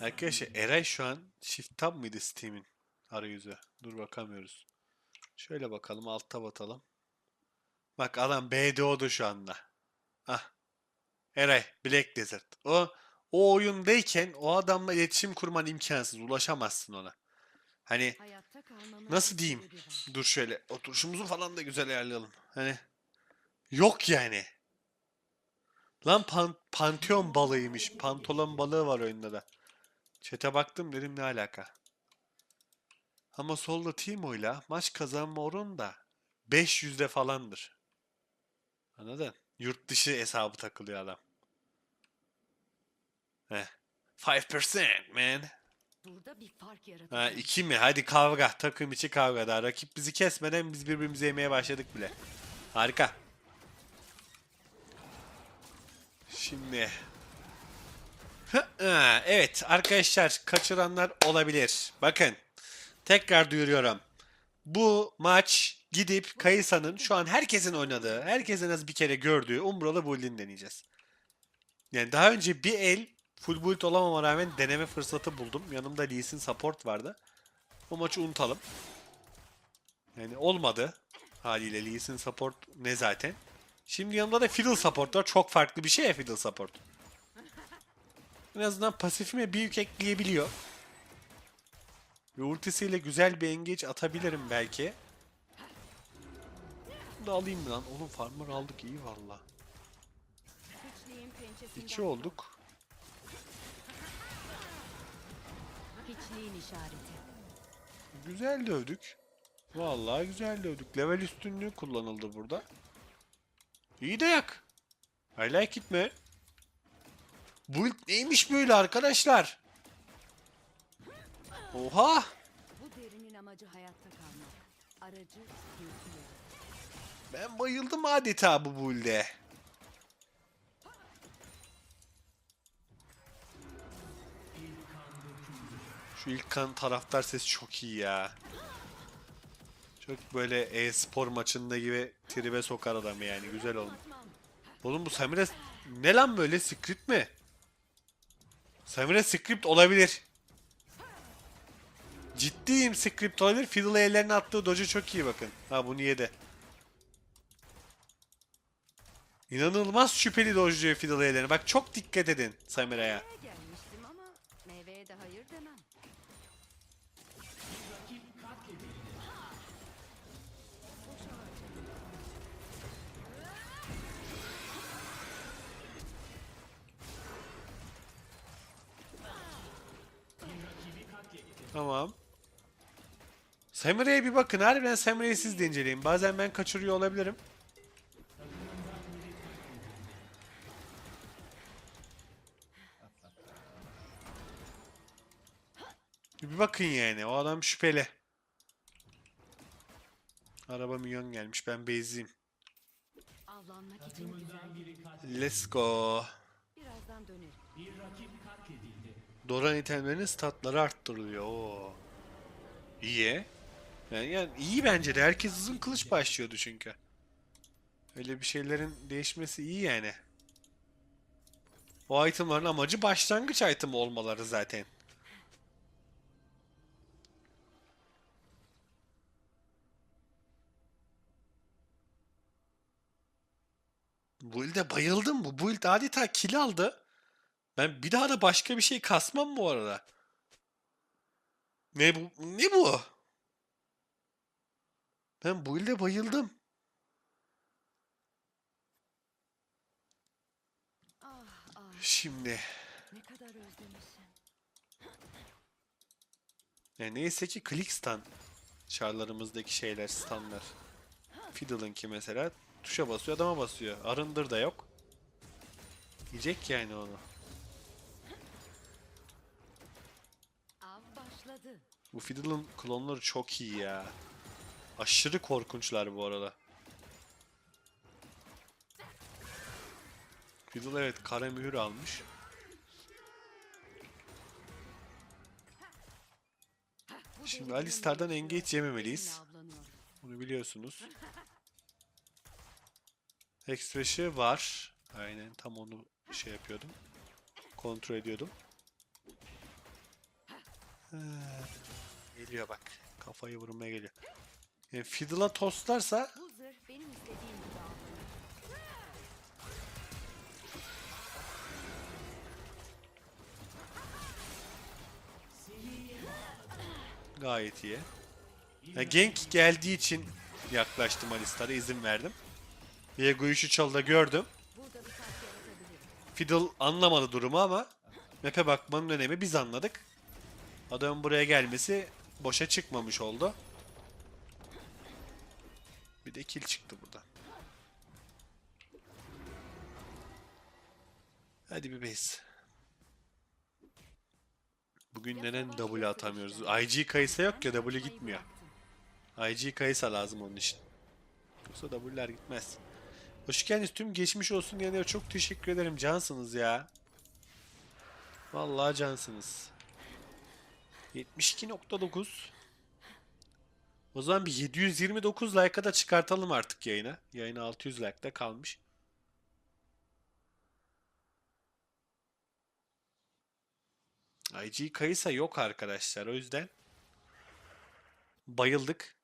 Arkadaşlar Eray şu an Shift Tab mıydı Steam'in arayüzü? Dur bakamıyoruz. Şöyle bakalım altta batalım. Bak adam BDO'da şu anda. Ah. Eray Black Desert. O o oyundayken o adamla iletişim kurman imkansız. Ulaşamazsın ona. Hani Nasıl diyeyim? dur şöyle oturuşumuzu falan da güzel ayarlayalım. Hani yok yani. Lan pan Pantheon balığıymış. Pantolon balığı var oyunda da. Çete baktım dedim ne alaka. Ama solda Timo'yla maç kazanma oranı da 500'de falandır. Anladın? Yurt dışı hesabı takılıyor adam. Heh. 5% man. Burada bir fark Ha yaratacağım. iki mi? Hadi kavga. Takım içi kavga daha. Rakip bizi kesmeden biz birbirimizi yemeye başladık bile. Harika. Şimdi. Evet arkadaşlar kaçıranlar olabilir. Bakın. Tekrar duyuruyorum. Bu maç gidip Kayısa'nın şu an herkesin oynadığı, herkesin az bir kere gördüğü Umbralı Bull'in deneyeceğiz. Yani daha önce bir el full build olamama rağmen deneme fırsatı buldum. Yanımda Lee support vardı. O maçı unutalım. Yani olmadı. Haliyle Lee support ne zaten. Şimdi yanımda da Fiddle support var. Çok farklı bir şey ya Fiddle support. En azından pasifime bir yük ekleyebiliyor. Ve ultisiyle güzel bir engage atabilirim belki. Bunu da alayım mı lan? Oğlum farmer aldık iyi valla. İki olduk. Güzel dövdük. Vallahi güzel dövdük. Level üstünlüğü kullanıldı burada. İyi dayak. I like it man. Bu ilk neymiş böyle arkadaşlar? Oha! Bu derinin amacı hayatta kalmak. Aracı. Ben bayıldım adeta bu build'e. Şu ilk kan taraftar sesi çok iyi ya. Çok böyle e-spor maçında gibi tribe sokar adamı yani güzel olmuş. Oğlum bu Samira ne lan böyle script mi? Samira script olabilir. Ciddiyim script olabilir. Fiddle ellerine attığı dojo çok iyi bakın. Ha bunu yedi. İnanılmaz şüpheli dojluyor Fiddle ellerini. Bak çok dikkat edin Samira'ya. Tamam. Samira'ya bir bakın. Harbiden Samira'yı siz de inceleyin. Bazen ben kaçırıyor olabilirim. Bir bakın yani. O adam şüpheli. Araba milyon gelmiş. Ben beziyim. Avlanmak için güzel. Let's go. Birazdan dönerim. Doran itemlerinin statları arttırılıyor. Oo. İyi. Yani, yani iyi bence de. Herkes uzun kılıç başlıyordu çünkü. Öyle bir şeylerin değişmesi iyi yani. O itemların amacı başlangıç item olmaları zaten. Bu build'e bayıldım. Bu build adeta kill aldı. Ben bir daha da başka bir şey kasmam bu arada. Ne bu? Ne bu? Ben bu ilde bayıldım. Şimdi. ne kadar özlemişim. Ya neyse ki click stun. Çarlarımızdaki şeyler stunlar. Fiddle'ınki mesela tuşa basıyor adama basıyor. Arındır da yok. Yiyecek yani onu. Bu Fiddle'ın klonları çok iyi ya. Aşırı korkunçlar bu arada. Fiddle evet kara mühür almış. Şimdi Alistar'dan engage yememeliyiz. Bunu biliyorsunuz. Express'i var. Aynen tam onu şey yapıyordum. Kontrol ediyordum. Geliyor bak. Kafayı vurmaya geliyor. Yani Fiddle'a tostlarsa gayet iyi. Ya Genk geldiği için yaklaştım Alistar'a izin verdim. Viego'yu şu çalıda gördüm. Fiddle anlamadı durumu ama map'e bakmanın önemi biz anladık. Adamın buraya gelmesi boşa çıkmamış oldu. Bir de kill çıktı burada. Hadi bir base. Bugün neden W atamıyoruz? IG kayısa yok ya W gitmiyor. IG kayısa lazım onun için. Yoksa W'ler gitmez. Hoş geldiniz. Tüm geçmiş olsun diyenlere çok teşekkür ederim. Cansınız ya. Vallahi cansınız. 72.9 O zaman bir 729 like'a da çıkartalım artık yayına. Yayına 600 like'da kalmış. IG kayısa yok arkadaşlar. O yüzden bayıldık.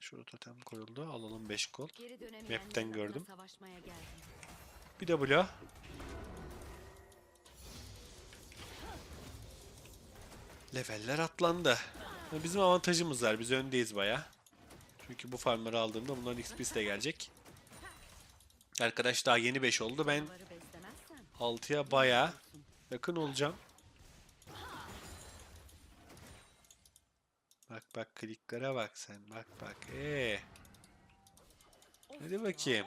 Şurada totem koyuldu. Alalım 5 kol. Map'ten gördüm. Bir de blue. Leveller atlandı. Bizim avantajımız var. Biz öndeyiz baya. Çünkü bu farmları aldığımda bunların XP'si de gelecek. Arkadaş daha yeni 5 oldu. Ben Canavarı beslemezsen 6'ya baya yakın olacağım. Bak bak kliklere bak sen. Bak bak. Ee. Hadi bakayım.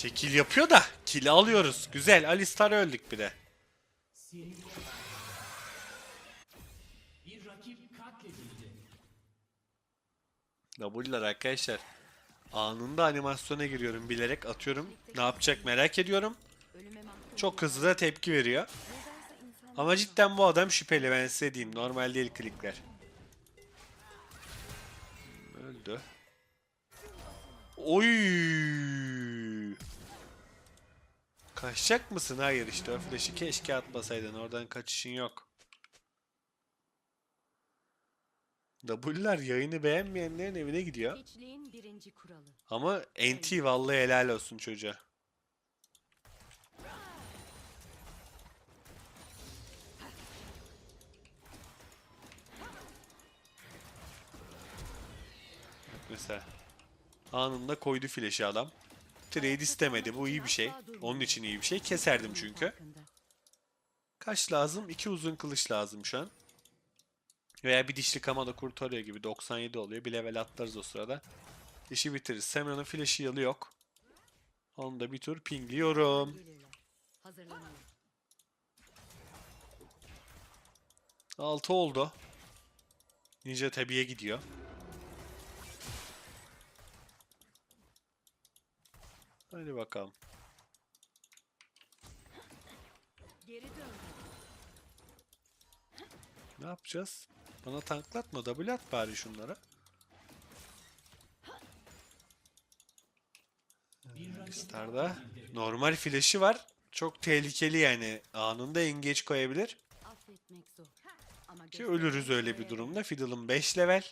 Şekil yapıyor da kill alıyoruz. Güzel. Alistar öldük bir de. W'lar arkadaşlar. Anında animasyona giriyorum bilerek atıyorum. Ne yapacak merak ediyorum. Çok hızlı da tepki veriyor. Ama cidden bu adam şüpheli ben size diyeyim. Normal değil klikler. Öldü. Oy! Kaçacak mısın? Hayır işte o flash'ı keşke atmasaydın. Oradan kaçışın yok. W'lar yayını beğenmeyenlerin evine gidiyor. hiçliğin birinci kuralı. Ama NT vallahi helal olsun çocuğa. Mesela anında koydu flash'i adam. Trade istemedi. Bu iyi bir şey. Onun için iyi bir şey. Keserdim çünkü. Kaç lazım? İki uzun kılıç lazım şu an. Veya bir dişli kamada kurtarıyor gibi 97 oluyor. Bir level atlarız o sırada. İşi bitiririz. Semra'nın flash'ı yılı yok. Onu da bir tur pingliyorum. 6 oldu. Ninja tabiye gidiyor. Hadi bakalım. Geri dön. Ne yapacağız? Bana tanklatma. W at bari şunlara. Star'da normal flash'i var. Çok tehlikeli yani. Anında engage koyabilir. Affetmek zor. Ama Ki ölürüz öyle bir durumda. Fiddle'ın 5 level.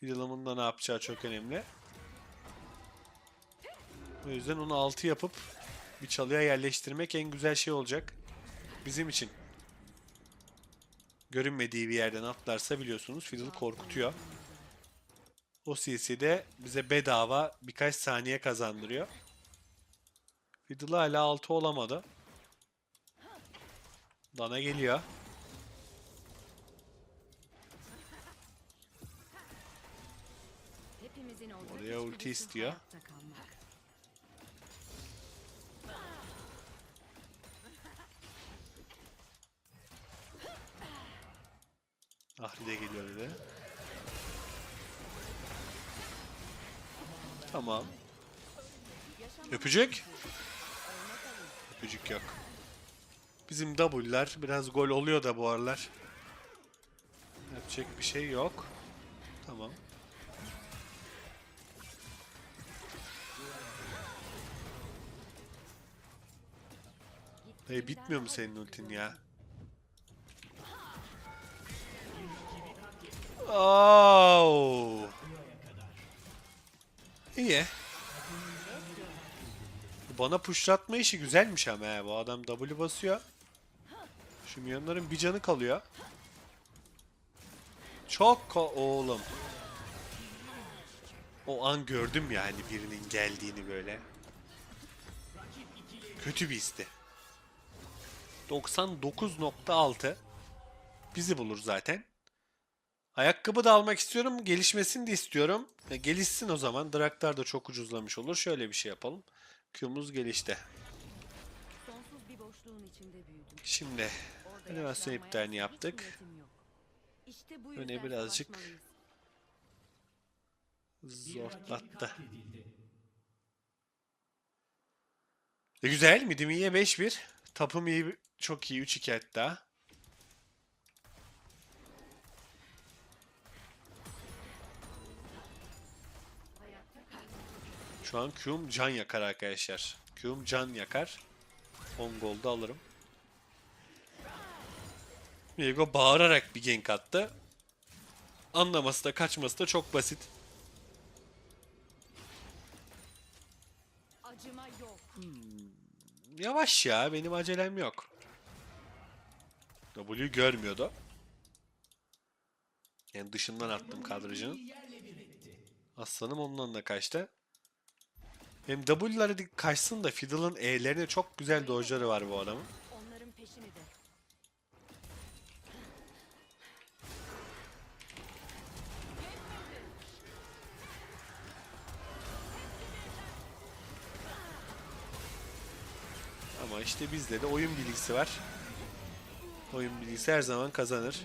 Fiddle'ımın da ne yapacağı çok önemli. O yüzden onu 6 yapıp bir çalıya yerleştirmek en güzel şey olacak. Bizim için. Görünmediği bir yerden atlarsa biliyorsunuz Fiddle korkutuyor. O CC de bize bedava birkaç saniye kazandırıyor. Fiddle hala 6 olamadı. Dana geliyor. Oraya ulti istiyor. Ahri de geliyor bir de. Tamam. Öpücük? Öpücük yok. Bizim W'ler biraz gol oluyor da bu aralar. Yapacak bir şey yok. Tamam. Hey bitmiyor mu senin ultin ya? Oh. İyi. Bana pushlatma işi güzelmiş ama he. Bu adam W basıyor. Şu milyonların bir canı kalıyor. Çok ko- oğlum. O an gördüm yani birinin geldiğini böyle. Kötü bir histi. 99.6 bizi bulur zaten. Ayakkabı da almak istiyorum. Gelişmesini de istiyorum. E, gelişsin o zaman. Draktar da çok ucuzlamış olur. Şöyle bir şey yapalım. Q'muz büyüdüm. Şimdi yaşlanmaya iptalini yaptık. İşte bu Öne birazcık. Zorlattı. E güzel. Midim iyiye 5-1. Tapım iyi. Çok iyi. 3-2 hatta. Şu an Q'um can yakar arkadaşlar. Q'um can yakar. 10 golda alırım. Viego bağırarak bir gank attı. Anlaması da kaçması da çok basit. Yok. Yavaş ya benim acelem yok. W görmüyordu. Yani dışından attım kadrajının. Aslanım ondan da kaçtı. Hem W'ları kaçsın da Fiddle'ın E'lerine çok güzel dojları var bu adamın. Ama işte bizde de oyun bilgisi var. Oyun bilgisi her zaman kazanır.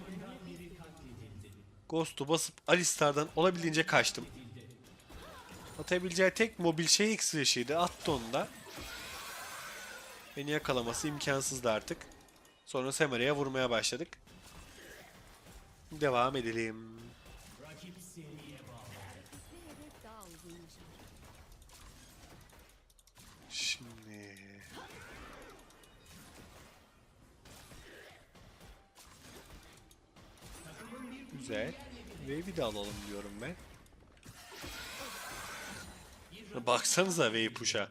Ghost'u basıp Alistar'dan olabildiğince kaçtım. Atabileceği tek mobil şey X-Flash'ıydı. Attı onu da. Beni yakalaması imkansızdı artık. Sonra Semere'ye vurmaya başladık. Devam edelim. Şimdi... Güzel. Wave'i de alalım diyorum ben. Baksanıza push'a.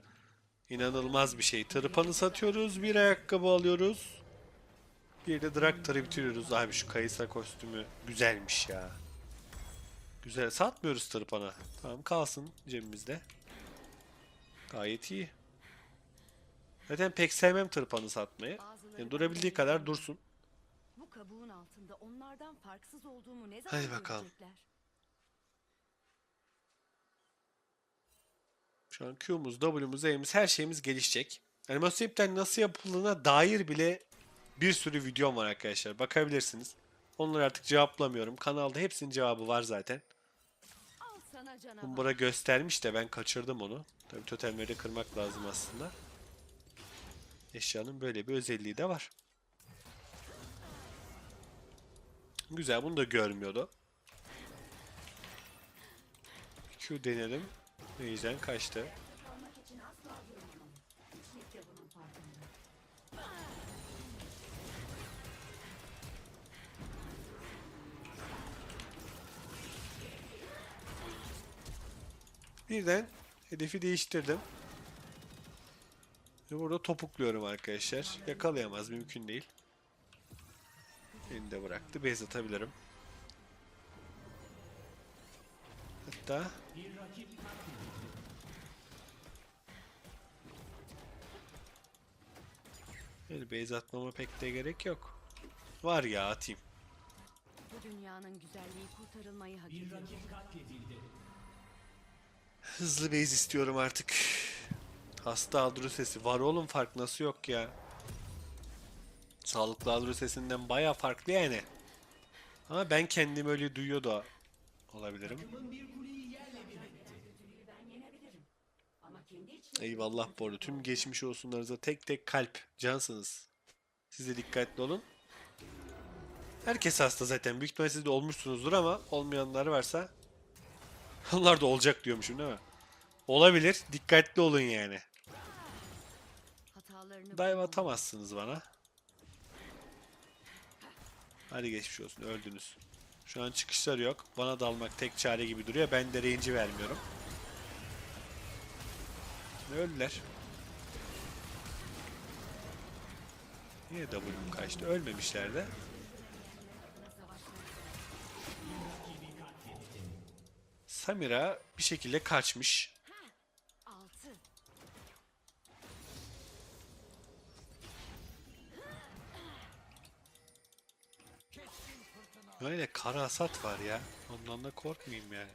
İnanılmaz bir şey. Tırpanı satıyoruz, bir ayakkabı alıyoruz. Bir de Draktar'ı bitiriyoruz. Abi şu Kayısa kostümü güzelmiş ya. Güzel. Satmıyoruz tırpanı. Tamam kalsın cebimizde. Gayet iyi. Zaten pek sevmem tırpanı satmayı. Yani durabildiği kadar dursun. Bu kabuğun altında onlardan farksız olduğumu ne zaman Hadi bakalım. görecekler? Şu an Q'muz, W'muz, E'miz her şeyimiz gelişecek. Animasyon iptal nasıl yapıldığına dair bile bir sürü videom var arkadaşlar. Bakabilirsiniz. Onları artık cevaplamıyorum. Kanalda hepsinin cevabı var zaten. Kumbara göstermiş de ben kaçırdım onu. Tabii totemleri kırmak lazım aslında. Eşyanın böyle bir özelliği de var. Güzel bunu da görmüyordu. Q denedim. Meyzen kaçtı. Birden hedefi değiştirdim. Ve burada topukluyorum arkadaşlar. Yakalayamaz mümkün değil. Beni de bıraktı. Base atabilirim. Hatta El base atmama pek de gerek yok. Var ya atayım. Bu dünyanın güzelliği kurtarılmayı hak ediyor. Hızlı base istiyorum artık. Hasta adro sesi. Var oğlum fark nasıl yok ya. Sağlıklı adro sesinden baya farklı yani. Ama ben kendim öyle duyuyor da olabilirim. Eyvallah bu arada. Tüm geçmiş olsunlarınıza tek tek kalp. Cansınız. Siz de dikkatli olun. Herkes hasta zaten. Büyük ihtimalle siz de olmuşsunuzdur ama olmayanlar varsa onlar da olacak diyormuşum değil mi? Olabilir. Dikkatli olun yani. Dive atamazsınız bana. Hadi geçmiş olsun öldünüz. Şu an çıkışları yok. Bana dalmak tek çare gibi duruyor. Ben de range'i vermiyorum. Öldüler. Niye W'm kaçtı? Ölmemişler de. Samira bir şekilde kaçmış. Böyle kara hasat var ya. Ondan da korkmayayım yani.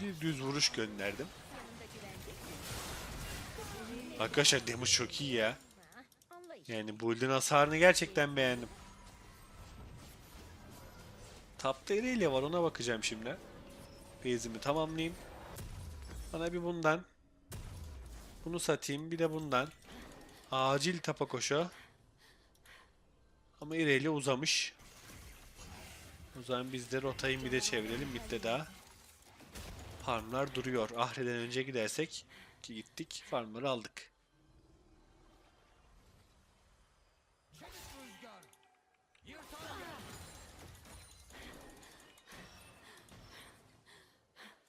Bir düz vuruş gönderdim. Arkadaşlar damage çok iyi ya. Yani build'in hasarını gerçekten beğendim. Tapta ile var ona bakacağım şimdi. Base'imi tamamlayayım. Bana bir bundan. Bunu satayım bir de bundan. Acil tapa koşu. Ama ileri uzamış. O zaman biz de rotayı bir de çevirelim. Bitti daha. Farmlar duruyor. Ahre'den önce gidersek ki gittik. Farmları aldık.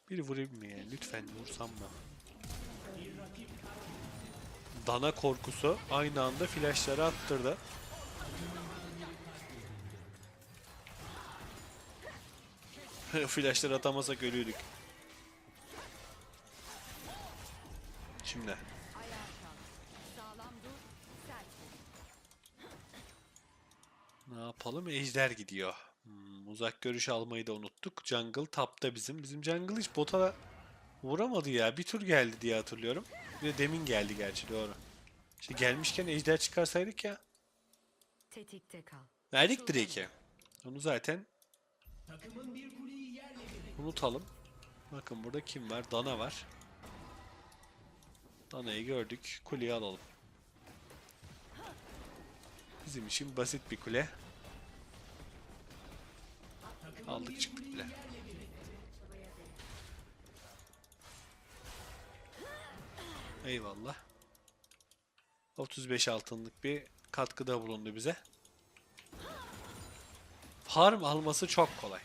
Bir vurayım mı ya? Lütfen vursam mı? Dana korkusu aynı anda flashları attırdı. flashları atamasak ölüyorduk. Şimdi ne yapalım? Ejder gidiyor. Hmm, uzak görüş almayı da unuttuk. Jungle tapta bizim. Bizim jungle hiç bota vuramadı ya. Bir tur geldi diye hatırlıyorum. Bir de demin geldi gerçi doğru. İşte gelmişken ejder çıkarsaydık ya. Tetikte kal. Verdik Drake'e. Onu zaten unutalım. Bakın burada kim var? Dana var. Dana'yı gördük. Kuleyi alalım. Bizim için basit bir kule. Aldık çıktık bile. Eyvallah. 35 altınlık bir katkıda bulundu bize. Farm alması çok kolay.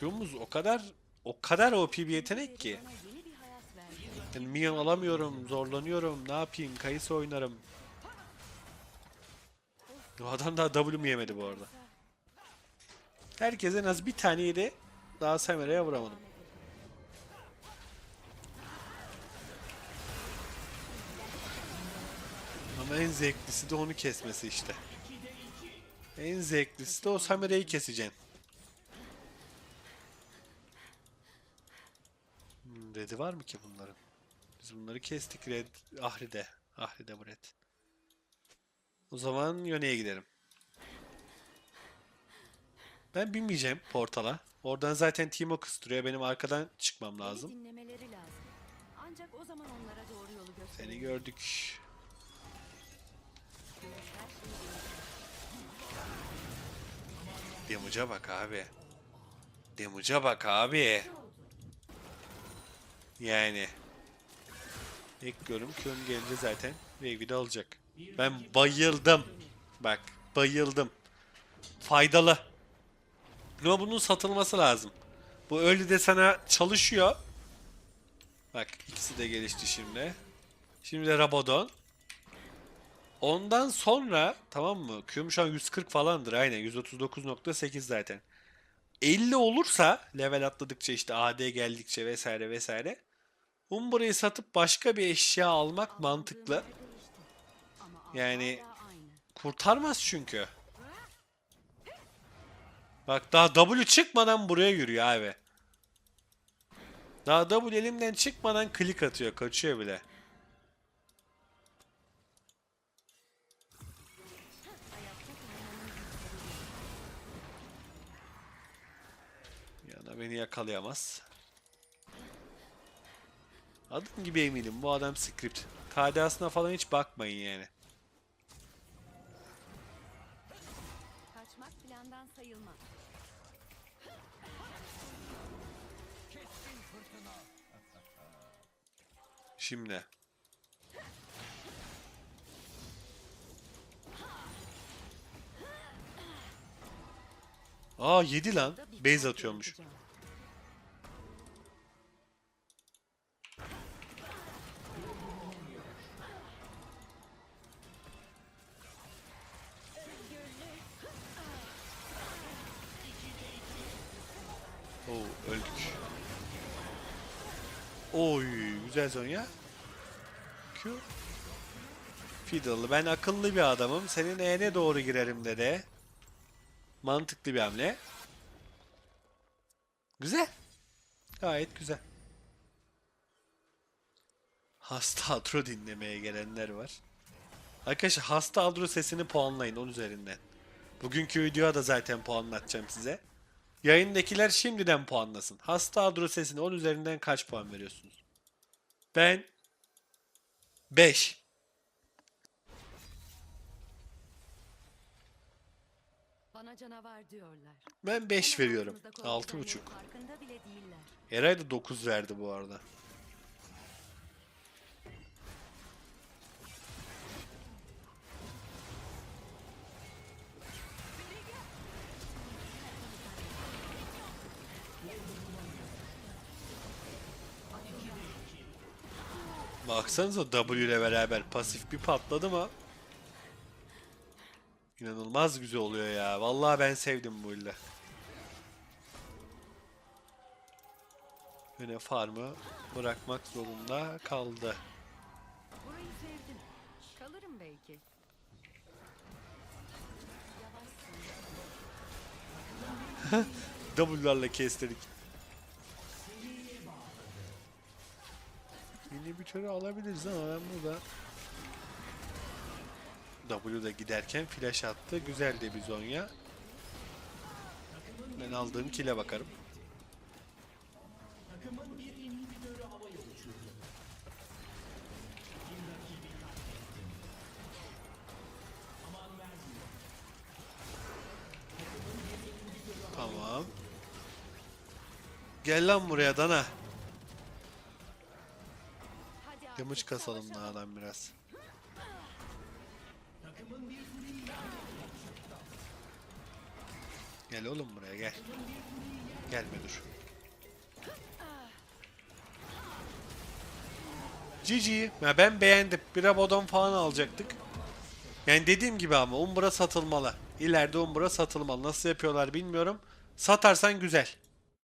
Q'muz o kadar o kadar OP bir yetenek ki. Yani minyon alamıyorum, zorlanıyorum, ne yapayım, kayısı oynarım. O adam daha W'mu yemedi bu arada. Herkes en az bir tane yedi. Daha Samira'ya vuramadım. Ama en zevklisi de onu kesmesi işte. En zevklisi de o Samira'yı keseceksin. Hmm, Red'i var mı ki bunların? Biz bunları kestik Red. Ahri'de. Ahri'de bu Red. O zaman yöneye gidelim. Ben binmeyeceğim portala. Oradan zaten Timo kıstırıyor. Benim arkadan çıkmam lazım. dinlemeleri lazım. Ancak o zaman onlara doğru yolu gösterelim. Seni gördük. Demuca bak abi. Demuca bak abi. Yani. İlk görüm kön gelince zaten wave'i de alacak. Ben bayıldım. Bak bayıldım. Faydalı. Ama bunun satılması lazım. Bu öyle de sana çalışıyor. Bak ikisi de gelişti şimdi. Şimdi de Rabadon. Ondan sonra tamam mı? Q'm şu an 140 falandır aynen 139.8 zaten. 50 olursa level atladıkça işte AD geldikçe vesaire vesaire. Umbra'yı satıp başka bir eşya almak mantıklı. Yani-. Kurtarmaz çünkü. Bak daha W çıkmadan buraya yürüyor abi. Daha W elimden çıkmadan klik atıyor. Kaçıyor bile. Beni yakalayamaz. Adım gibi eminim bu adam script. KDA'sına falan hiç bakmayın yani. Kaçmak plandan sayılmaz. Şimdi. Aa 7 lan. Base atıyormuş. Güzel Zonya. Q. Fiddle. Ben akıllı bir adamım. Senin E'ne doğru girerim dedi. Mantıklı bir hamle. Güzel. Gayet güzel. Hasta Adro dinlemeye gelenler var. Arkadaşlar hasta Adro sesini puanlayın 10 üzerinden. Bugünkü videoya da zaten puanlatacağım size. Yayındakiler şimdiden puanlasın. Hasta Adro sesine 10 üzerinden kaç puan veriyorsunuz? Ben 5. Bana canavar diyorlar. Ben 5 Ama veriyorum. altımızda 6,5. korktuklarının Farkında bile değiller. Eray da 9 verdi bu arada. Baksanıza W ile beraber pasif bir patladı mı? İnanılmaz güzel oluyor ya. Vallahi ben sevdim bu ile. Yine farmı bırakmak zorunda kaldı. Burayı sevdim. Kalırım belki. W'larla kestirdik. Türü alabiliriz ama ben burada W'da giderken flash attı. Güzel de bir zonya. Ben aldığım kile bakarım. Tamam. Gel lan buraya Dana. Damage kasalım dağdan biraz. Gel oğlum buraya gel. Gelme dur. GG. Ya ben beğendim. Bir Rabadon falan alacaktık. Yani dediğim gibi ama Umbra satılmalı. İleride Umbra satılmalı. Nasıl yapıyorlar bilmiyorum. Satarsan güzel.